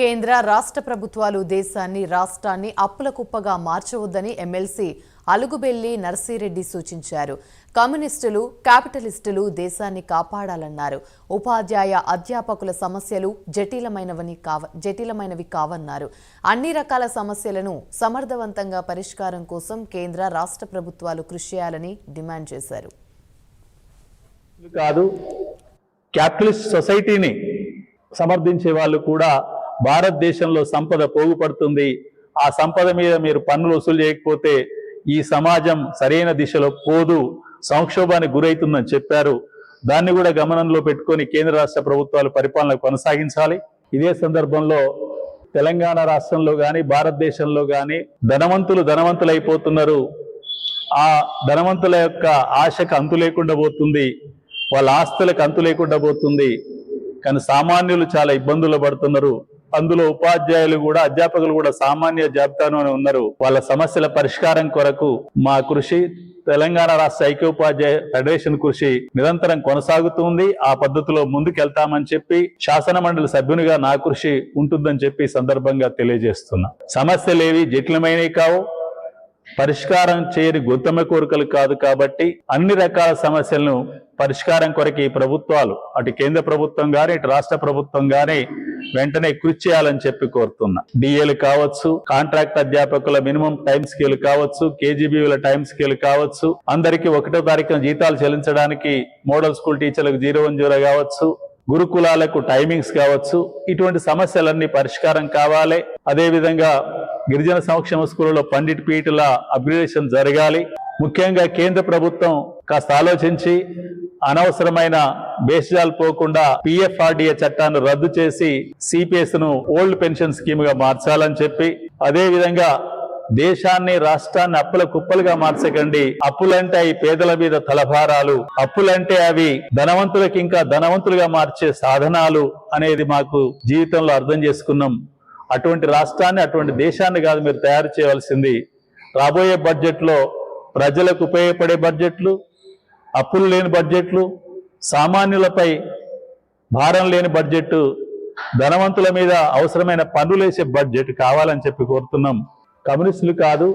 కేంద్ర రాష్ట్ర ప్రభుత్వాలు దేశాన్ని రాష్ట్రాన్ని అప్పుల కుప్పగా మార్చవద్దని ఎమ్మెల్సీ అలుగుబెల్లి నర్సిరెడ్డి సూచించారు. కమ్యూనిస్టులు క్యాపిటలిస్టులు దేశాన్ని కాపాడాలన్నారు. ఉపాధ్యాయ అధ్యాపకుల సమస్యలు జటిలమైనవని కావ జటిలమైనవి కావన్నారు. అన్ని రకాల సమస్యలను సమర్థవంతంగా పరిష్కారం కోసం కేంద్ర రాష్ట్ర ప్రభుత్వాలు కృషి చేయాలని డిమాండ్ చేశారు. కాదు క్యాపిటలిస్ట్ సొసైటీని సమర్థించే వాళ్ళు కూడా భారతదేశంలో సంపద పోగుపడుతుంది. ఆ సంపద మీద మీరు పన్నులు వసూలు చేయకపోతే ఈ సమాజం సరైన దిశలో పోదు సంక్షోభానికి గురవుతుందని చెప్పారు. దాన్ని కూడా గమనంలో పెట్టుకొని కేంద్ర రాష్ట్ర ప్రభుత్వాలు పరిపాలన కొనసాగించాలి. ఇదే సందర్భంలో తెలంగాణ రాష్ట్రంలో కానీ భారతదేశంలో కానీ ధనవంతులు ధనవంతులైపోతున్నారు. ఆ ధనవంతుల యొక్క ఆశకు అంతు లేకుండా పోతుంది. వాళ్ళ ఆస్తులకు అంతు లేకుండా పోతుంది. కానీ సామాన్యులు చాలా ఇబ్బందులు పడుతున్నారు. అందులో ఉపాధ్యాయులు కూడా అధ్యాపకులు కూడా సామాన్య జాబితాలోనే ఉన్నారు. వాళ్ళ సమస్యల పరిష్కారం కొరకు మా కృషి తెలంగాణ రాష్ట్ర ఐక్యోపాధ్యాయ ఫెడరేషన్ కృషి నిరంతరం కొనసాగుతుంది ఆ పద్ధతిలో ముందుకెళ్తామని చెప్పి శాసన మండలి సభ్యునిగా నా కృషి ఉంటుందని చెప్పి సందర్భంగా తెలియజేస్తున్నా. సమస్యలేవి జటిలమైనవి కావు. పరిష్కారం చేయని గొంతమ కోరికలు కాదు కాబట్టి అన్ని రకాల సమస్యలను పరిష్కారం కొరకు ఈ ప్రభుత్వాలు అటు కేంద్ర ప్రభుత్వం గాని ఇటు రాష్ట్ర ప్రభుత్వం కానీ వెంటనే కృషి చేయాలని చెప్పి కోరుతున్నా. డిఏలు కావచ్చు కాంట్రాక్ట్ అధ్యాపకుల మినిమం టైం స్కేల్ కావచ్చు కేజీబీల టైం స్కేల్ కావచ్చు అందరికీ ఒకటో తారీఖున జీతాలు చెల్లించడానికి మోడల్ స్కూల్ టీచర్లకు జీరో వన్ జీరో కావచ్చు గురుకులాలకు టైమింగ్స్ కావచ్చు ఇటువంటి సమస్యలన్నీ పరిష్కారం కావాలి. అదేవిధంగా గిరిజన సంక్షేమ స్కూళ్ళలో పండిట్ పీఠల అప్గ్రేడేషన్ జరగాలి. ముఖ్యంగా కేంద్ర ప్రభుత్వం కాస్త ఆలోచించి అనవసరమైన బేసిజాలు పోకుండా పిఎఫ్ఆర్డిఏ చట్టాన్ని రద్దు చేసి సిపిఎస్ను ఓల్డ్ పెన్షన్ స్కీమ్గా మార్చాలని చెప్పి అదే విధంగా దేశాన్ని రాష్ట్రాన్ని అప్పుల కుప్పలుగా మార్చకండి. అప్పులంటే అవి పేదల మీద తలభారాలు. అప్పులంటే అవి ధనవంతులకి ఇంకా ధనవంతులుగా మార్చే సాధనాలు అనేది మాకు జీవితంలో అర్థం చేసుకున్నాం. అటువంటి రాష్ట్రాన్ని అటువంటి దేశాన్ని కాదు మీరు తయారు చేయవలసింది. రాబోయే బడ్జెట్లో ప్రజలకు ఉపయోగపడే బడ్జెట్లు అప్పులు లేని బడ్జెట్లు సామాన్యులపై భారం లేని బడ్జెట్ ధనవంతుల మీద అవసరమైన పనులేసే బడ్జెట్ కావాలని చెప్పి కోరుతున్నాం. కమ్యూనిస్టులు కాదు